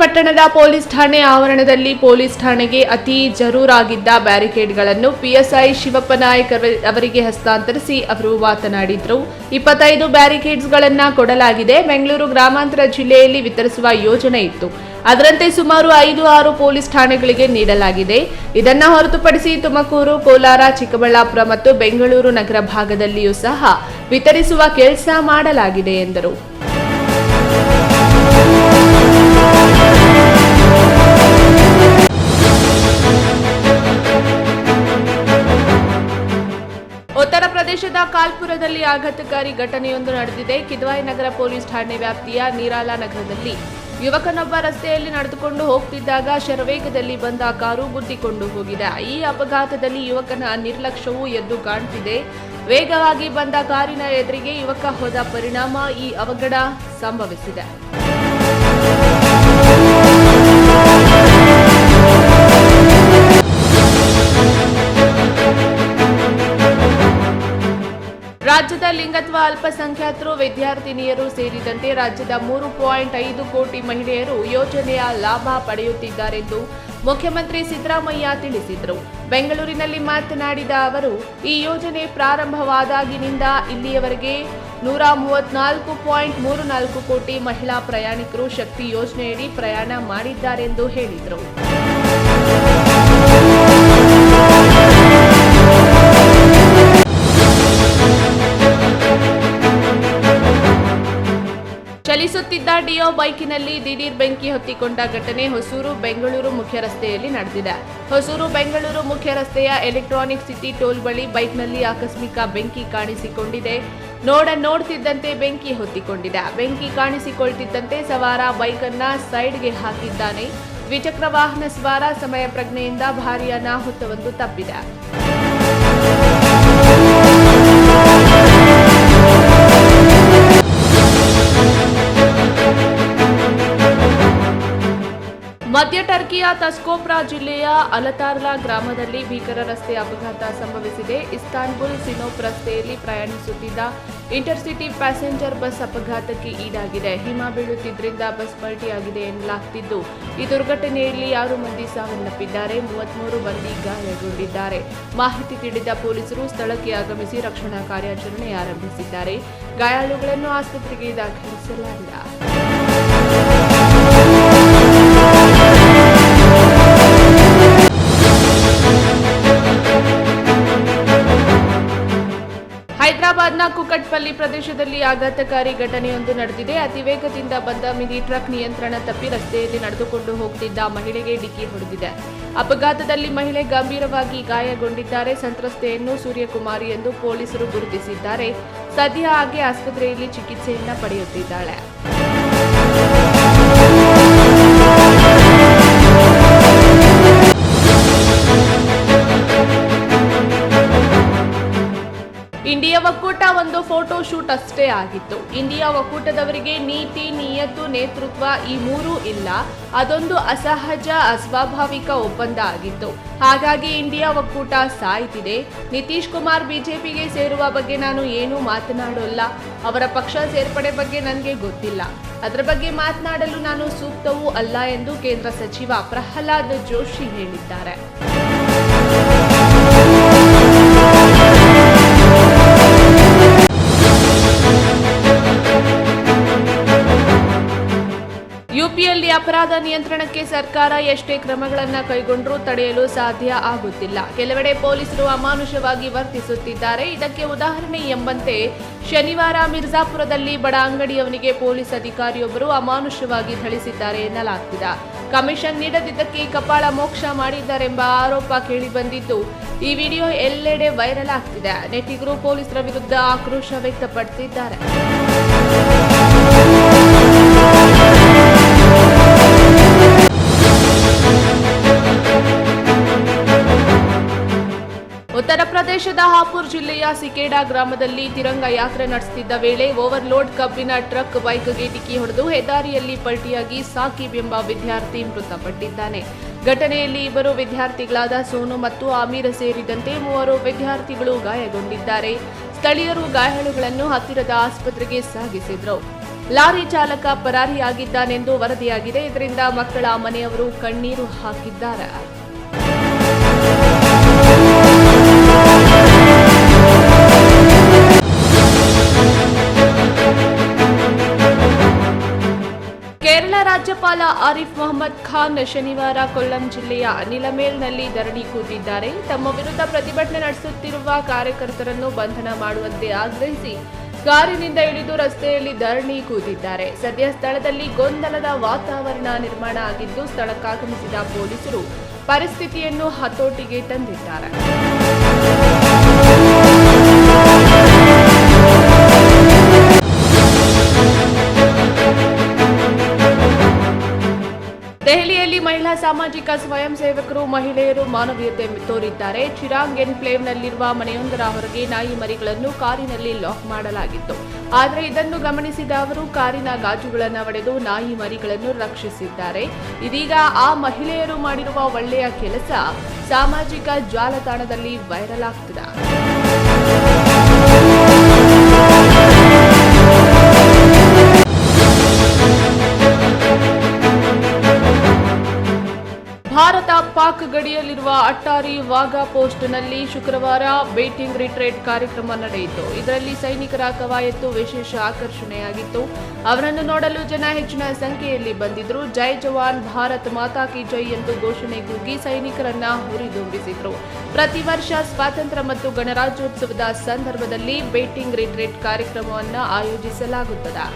ಪಟ್ಟಣದ ಪೊಲೀಸ್ ಠಾಣೆ ಆವರಣದಲ್ಲಿ ಪೊಲೀಸ್ ಠಾಣೆಗೆ ಅತಿ ಜರೂರಾಗಿದ್ದ ಬ್ಯಾರಿಕೇಡ್ಗಳನ್ನು ಪಿಎಸ್ಐ ಶಿವಪ್ಪ ನಾಯಕ್ ಅವರಿಗೆ ಹಸ್ತಾಂತರಿಸಿ ಅವರು ಮಾತನಾಡಿದ್ರು. ಇಪ್ಪತ್ತೈದು ಬ್ಯಾರಿಕೇಡ್ಸ್ಗಳನ್ನು ಕೊಡಲಾಗಿದೆ. ಬೆಂಗಳೂರು ಗ್ರಾಮಾಂತರ ಜಿಲ್ಲೆಯಲ್ಲಿ ವಿತರಿಸುವ ಯೋಜನೆ ಇತ್ತು. ಅದರಂತೆ ಸುಮಾರು ಐದು ಆರು ಪೊಲೀಸ್ ಠಾಣೆಗಳಿಗೆ ನೀಡಲಾಗಿದೆ. ಇದನ್ನು ಹೊರತುಪಡಿಸಿ ತುಮಕೂರು, ಕೋಲಾರ, ಚಿಕ್ಕಬಳ್ಳಾಪುರ ಮತ್ತು ಬೆಂಗಳೂರು ನಗರ ಭಾಗದಲ್ಲಿಯೂ ಸಹ ವಿತರಿಸುವ ಕೆಲಸ ಮಾಡಲಾಗಿದೆ ಎಂದರು. ಉತ್ತರ ಪ್ರದೇಶದ ಕಾಲ್ಪುರದಲ್ಲಿ ಆಘಾತಕಾರಿ ಘಟನೆಯೊಂದು ನಡೆದಿದೆ. ಕಿದ್ವಾಯಿ ನಗರ ಪೊಲೀಸ್ ಠಾಣೆ ವ್ಯಾಪ್ತಿಯ ನೀರಾಲಾ ನಗರದಲ್ಲಿ ಯುವಕನೊಬ್ಬ ರಸ್ತೆಯಲ್ಲಿ ನಡೆದುಕೊಂಡು ಹೋಗ್ತಿದ್ದಾಗ ಶರವೇಗದಲ್ಲಿ ಬಂದ ಕಾರು ಗುದ್ದಿಕೊಂಡು ಹೋಗಿದೆ. ಈ ಅಪಘಾತದಲ್ಲಿ ಯುವಕನ ನಿರ್ಲಕ್ಷ್ಯವೂ ಎದ್ದು ಕಾಣ್ತಿದೆ. ವೇಗವಾಗಿ ಬಂದ ಕಾರಿನ ಎದುರಿಗೆ ಯುವಕ ಹೋದ ಪರಿಣಾಮ ಈ ಅವಘಡ ಸಂಭವಿಸಿದೆ. ಲಿಂಗತ್ವ ಅಲ್ಪಸಂಖ್ಯಾತರು, ವಿದ್ಯಾರ್ಥಿನಿಯರು ಸೇರಿದಂತೆ ರಾಜ್ಯದ ಮೂರು ಪಾಯಿಂಟ್ ಐದು ಕೋಟಿ ಮಹಿಳೆಯರು ಯೋಜನೆಯ ಲಾಭ ಪಡೆಯುತ್ತಿದ್ದಾರೆಂದು ಮುಖ್ಯಮಂತ್ರಿ ಸಿದ್ದರಾಮಯ್ಯ ತಿಳಿಸಿದರು. ಬೆಂಗಳೂರಿನಲ್ಲಿ ಮಾತನಾಡಿದ ಅವರು, ಈ ಯೋಜನೆ ಪ್ರಾರಂಭವಾದಾಗಿನಿಂದ ಇಲ್ಲಿಯವರೆಗೆ ನೂರ ಮೂವತ್ನಾಲ್ಕು ಪಾಯಿಂಟ್ ಮೂರು ನಾಲ್ಕು ಕೋಟಿ ಮಹಿಳಾ ಪ್ರಯಾಣಿಕರು ಶಕ್ತಿ ಯೋಜನೆಯಡಿ ಪ್ರಯಾಣ ಮಾಡಿದ್ದಾರೆಂದು ಹೇಳಿದರು. ಚಲಿಸುತ್ತಿದ್ದ ಡಿಯೋ ಬೈಕಿನಲ್ಲಿ ದಿಢೀರ್ ಬೆಂಕಿ ಹೊತ್ತಿಕೊಂಡ ಘಟನೆ ಹೊಸೂರು ಬೆಂಗಳೂರು ಮುಖ್ಯ ರಸ್ತೆಯಲ್ಲಿ ನಡೆದಿದೆ. ಹೊಸೂರು ಬೆಂಗಳೂರು ಮುಖ್ಯ ರಸ್ತೆಯ ಎಲೆಕ್ಟ್ರಾನಿಕ್ ಸಿಟಿ ಟೋಲ್ ಬಳಿ ಬೈಕ್ನಲ್ಲಿ ಆಕಸ್ಮಿಕ ಬೆಂಕಿ ಕಾಣಿಸಿಕೊಂಡಿದೆ. ನೋಡ ನೋಡ್ತಿದ್ದಂತೆ ಬೆಂಕಿ ಹೊತ್ತಿಕೊಂಡಿದೆ. ಬೆಂಕಿ ಕಾಣಿಸಿಕೊಳ್ತಿದ್ದಂತೆ ಸವಾರ ಬೈಕನ್ನ ಸೈಡ್ಗೆ ಹಾಕಿದ್ದಾನೆ. ದ್ವಿಚಕ್ರ ವಾಹನ ಸವಾರ ಸಮಯ ಪ್ರಜ್ಞೆಯಿಂದ ಭಾರೀ ಅನಾಹುತವೊಂದು ತಪ್ಪಿದೆ. ಮಧ್ಯ ಟರ್ಕಿಯ ತಸ್ಕೋಪ್ರಾ ಜಿಲ್ಲೆಯ ಅಲತಾರ್ಲಾ ಗ್ರಾಮದಲ್ಲಿ ಭೀಕರ ರಸ್ತೆ ಅಪಘಾತ ಸಂಭವಿಸಿದೆ. ಇಸ್ತಾನ್ಬುಲ್ ಸಿನೋಪ್ ರಸ್ತೆಯಲ್ಲಿ ಪ್ರಯಾಣಿಸುತ್ತಿದ್ದ ಇಂಟರ್ಸಿಟಿ ಪ್ಯಾಸೆಂಜರ್ ಬಸ್ ಅಪಘಾತಕ್ಕೆ ಈಡಾಗಿದೆ. ಹಿಮ ಬೀಳುತ್ತಿದ್ದರಿಂದ ಬಸ್ ಪಲ್ಟಿಯಾಗಿದೆ ಎನ್ನಲಾಗ್ತಿದ್ದು. ಈ ದುರ್ಘಟನೆಯಲ್ಲಿ ಆರು ಮಂದಿ ಸಾವನ್ನಪ್ಪಿದ್ದಾರೆ. ಮೂವತ್ಮೂರು ಮಂದಿ ಗಾಯಗೊಂಡಿದ್ದಾರೆ. ಮಾಹಿತಿ ತಿಳಿದ ಪೊಲೀಸರು ಸ್ಥಳಕ್ಕೆ ಆಗಮಿಸಿ ರಕ್ಷಣಾ ಕಾರ್ಯಾಚರಣೆ ಆರಂಭಿಸಿದ್ದಾರೆ. ಗಾಯಾಳುಗಳನ್ನು ಆಸ್ಪತ್ರೆಗೆ ದಾಖಲಿಸಲಾಗಿದೆ. ಕುಕಟ್ಪಲ್ಲಿ ಪ್ರದೇಶದಲ್ಲಿ ಆಘಾತಕಾರಿ ಘಟನೆಯೊಂದು ನಡೆದಿದೆ. ಅತಿ ವೇಗದಿಂದ ಬಂದ ಮಿನಿ ಟ್ರಕ್ ನಿಯಂತ್ರಣ ತಪ್ಪಿ ರಸ್ತೆಯಲ್ಲಿ ನಡೆದುಕೊಂಡು ಹೋಗ್ತಿದ್ದ ಮಹಿಳೆಗೆ ಡಿಕ್ಕಿ ಹೊಡೆದಿದೆ. ಅಪಘಾತದಲ್ಲಿ ಮಹಿಳೆ ಗಂಭೀರವಾಗಿ ಗಾಯಗೊಂಡಿದ್ದಾರೆ. ಸಂತ್ರಸ್ತೆಯನ್ನು ಸೂರ್ಯಕುಮಾರಿ ಎಂದು ಪೊಲೀಸರು ಗುರುತಿಸಿದ್ದಾರೆ. ಸದ್ಯ ಆಕೆ ಆಸ್ಪತ್ರೆಯಲ್ಲಿ ಚಿಕಿತ್ಸೆಯನ್ನ ಪಡೆಯುತ್ತಿದ್ದಾಳೆ. ಇಂಡಿಯಾ ಒಕ್ಕೂಟ ಒಂದು ಫೋಟೋ ಶೂಟ್ ಅಷ್ಟೇ ಆಗಿತ್ತು. ಇಂಡಿಯಾ ಒಕ್ಕೂಟದವರಿಗೆ ನೀತಿ, ನಿಯತ್ತು, ನೇತೃತ್ವ ಈ ಮೂರೂ ಇಲ್ಲ. ಅದೊಂದು ಅಸಹಜ, ಅಸ್ವಾಭಾವಿಕ ಒಪ್ಪಂದ ಆಗಿತ್ತು. ಹಾಗಾಗಿ ಇಂಡಿಯಾ ಒಕ್ಕೂಟ ಸಾಯ್ತಿದೆ. ನಿತೀಶ್ ಕುಮಾರ್ ಬಿಜೆಪಿಗೆ ಸೇರುವ ಬಗ್ಗೆ ನಾನು ಏನೂ ಮಾತನಾಡೋಲ್ಲ. ಅವರ ಪಕ್ಷ ಸೇರ್ಪಡೆ ಬಗ್ಗೆ ನನಗೆ ಗೊತ್ತಿಲ್ಲ. ಅದರ ಬಗ್ಗೆ ಮಾತನಾಡಲು ನಾನು ಸೂಕ್ತವೂ ಅಲ್ಲ ಎಂದು ಕೇಂದ್ರ ಸಚಿವ ಪ್ರಹ್ಲಾದ್ ಜೋಶಿ ಹೇಳಿದ್ದಾರೆ. ನಿಯಂತ್ರಣಕ್ಕೆ ಸರ್ಕಾರ ಎಷ್ಟೇ ಕ್ರಮಗಳನ್ನು ಕೈಗೊಂಡರೂ ತಡೆಯಲು ಸಾಧ್ಯ ಆಗುತ್ತಿಲ್ಲ. ಕೆಲವೆಡೆ ಪೊಲೀಸರು ಅಮಾನುಷವಾಗಿ ವರ್ತಿಸುತ್ತಿದ್ದಾರೆ. ಇದಕ್ಕೆ ಉದಾಹರಣೆ ಎಂಬಂತೆ, ಶನಿವಾರ ಮಿರ್ಜಾಪುರದಲ್ಲಿ ಬಡ ಅಂಗಡಿಯವನಿಗೆ ಪೊಲೀಸ್ ಅಧಿಕಾರಿಯೊಬ್ಬರು ಅಮಾನುಷವಾಗಿ ಥಳಿಸಿದ್ದಾರೆ ಎನ್ನಲಾಗ್ತಿದೆ. ಕಮಿಷನ್ ನೀಡದಿದ್ದಕ್ಕೆ ಕಪಾಳ ಮೋಕ್ಷ ಮಾಡಿದ್ದಾರೆಂಬ ಆರೋಪ ಕೇಳಿಬಂದಿದ್ದು, ಈ ವಿಡಿಯೋ ಎಲ್ಲೆಡೆ ವೈರಲ್ ಆಗ್ತಿದೆ. ನೆಟ್ಟಿಗರು ಪೊಲೀಸರ ವಿರುದ್ಧ ಆಕ್ರೋಶ ವ್ಯಕ್ತಪಡಿಸಿದ್ದಾರೆ. ಪ್ರದೇಶದ ಹಾಪುರ್ ಜಿಲ್ಲೆಯ ಸಿಕೇಡಾ ಗ್ರಾಮದಲ್ಲಿ ತಿರಂಗ ಯಾತ್ರೆ ನಡೆಸುತ್ತಿದ್ದ ವೇಳೆ ಓವರ್ಲೋಡ್ ಕಬ್ಬಿನ ಟ್ರಕ್ ಬೈಕ್ಗೆ ಡಿಕ್ಕಿ ಹೊಡೆದು ಹೆದ್ದಾರಿಯಲ್ಲಿ ಪಲ್ಟಿಯಾಗಿ ಸಾಕಿಬ್ ಎಂಬ ವಿದ್ಯಾರ್ಥಿ ಮೃತಪಟ್ಟಿದ್ದಾನೆ. ಘಟನೆಯಲ್ಲಿ ಇಬ್ಬರು ವಿದ್ಯಾರ್ಥಿಗಳಾದ ಸೋನು ಮತ್ತು ಆಮೀರ್ ಸೇರಿದಂತೆ ಮೂವರು ವಿದ್ಯಾರ್ಥಿಗಳು ಗಾಯಗೊಂಡಿದ್ದಾರೆ. ಸ್ಥಳೀಯರು ಗಾಯಾಳುಗಳನ್ನು ಹತ್ತಿರದ ಆಸ್ಪತ್ರೆಗೆ ಸಾಗಿಸಿದ್ರು. ಲಾರಿ ಚಾಲಕ ಪರಾರಿಯಾಗಿದ್ದಾನೆಂದು ವರದಿಯಾಗಿದೆ. ಇದರಿಂದ ಮಕ್ಕಳ ಮನೆಯವರು ಕಣ್ಣೀರು ಹಾಕಿದ್ದಾರೆ. ರಾಜ್ಯಪಾಲ ಆರಿಫ್ ಮೊಹಮ್ಮದ್ ಖಾನ್ ಶನಿವಾರ ಕೊಲ್ಲಂ ಜಿಲ್ಲೆಯ ನಿಲಮೇಲ್ನಲ್ಲಿ ಧರಣಿ ಕೂತಿದ್ದಾರೆ. ತಮ್ಮ ವಿರುದ್ಧ ಪ್ರತಿಭಟನೆ ನಡೆಸುತ್ತಿರುವ ಕಾರ್ಯಕರ್ತರನ್ನು ಬಂಧನ ಮಾಡುವಂತೆ ಆಗ್ರಹಿಸಿ ಕಾರಿನಿಂದ ಇಳಿದು ರಸ್ತೆಯಲ್ಲಿ ಧರಣಿ ಕೂತಿದ್ದಾರೆ. ಸದ್ಯ ಸ್ಥಳದಲ್ಲಿ ಗೊಂದಲದ ವಾತಾವರಣ ನಿರ್ಮಾಣ ಆಗಿದ್ದು, ಸ್ಥಳಕ್ಕಾಗಮಿಸಿದ ಪೊಲೀಸರು ಪರಿಸ್ಥಿತಿಯನ್ನು ಹತೋಟಿಗೆ ತಂದಿದ್ದಾರೆ. ಸಾಮಾಜಿಕ ಸ್ವಯಂ ಸೇವಕರು, ಮಹಿಳೆಯರು ಮಾನವೀಯತೆ ತೋರಿದ್ದಾರೆ. ಚಿರಾಂಗ್ ಎನ್ಕ್ಲೇವ್ನಲ್ಲಿರುವ ಮನೆಯೊಂದರ ಹೊರಗೆ ನಾಯಿ ಮರಿಗಳನ್ನು ಕಾರಿನಲ್ಲಿ ಲಾಕ್ ಮಾಡಲಾಗಿತ್ತು. ಆದರೆ ಇದನ್ನು ಗಮನಿಸಿದ ಅವರು, ಕಾರಿನ ಗಾಜುಗಳನ್ನು ಒಡೆದು ನಾಯಿ ಮರಿಗಳನ್ನು ರಕ್ಷಿಸಿದ್ದಾರೆ. ಇದೀಗ ಆ ಮಹಿಳೆಯರು ಮಾಡಿರುವ ಒಳ್ಳೆಯ ಕೆಲಸ ಸಾಮಾಜಿಕ ಜಾಲತಾಣದಲ್ಲಿ ವೈರಲ್ ಆಗ್ತಿದೆ. ಭಾರತ ಪಾಕ್ ಗಡಿಯಲ್ಲಿರುವ ಅಟ್ಟಾರಿ ವಾಘಾ ಪೋಸ್ಟ್ನಲ್ಲಿ ಶುಕ್ರವಾರ ಬೇಟಿಂಗ್ ರಿಟ್ರೇಟ್ ಕಾರ್ಯಕ್ರಮ ನಡೆಯಿತು. ಇದರಲ್ಲಿ ಸೈನಿಕರ ಕವಾಯತ್ತು ವಿಶೇಷ ಆಕರ್ಷಣೆಯಾಗಿತ್ತು. ಅವರನ್ನು ನೋಡಲು ಜನ ಹೆಚ್ಚಿನ ಸಂಖ್ಯೆಯಲ್ಲಿ ಬಂದಿದ್ರು. ಜೈ ಜವಾನ್, ಭಾರತ್ ಮಾತಾ ಕಿ ಜೈ ಎಂದು ಘೋಷಣೆ ಕೂಗಿ ಸೈನಿಕರನ್ನ ಹುರಿದುಂಬಿಸಿದ್ರು ಪ್ರತಿ ವರ್ಷ ಸ್ವಾತಂತ್ರ್ಯ ಮತ್ತು ಗಣರಾಜ್ಯೋತ್ಸವದ ಸಂದರ್ಭದಲ್ಲಿ ಬೇಟಿಂಗ್ ರಿಟ್ರೇಟ್ ಕಾರ್ಯಕ್ರಮವನ್ನು ಆಯೋಜಿಸಲಾಗುತ್ತದೆ.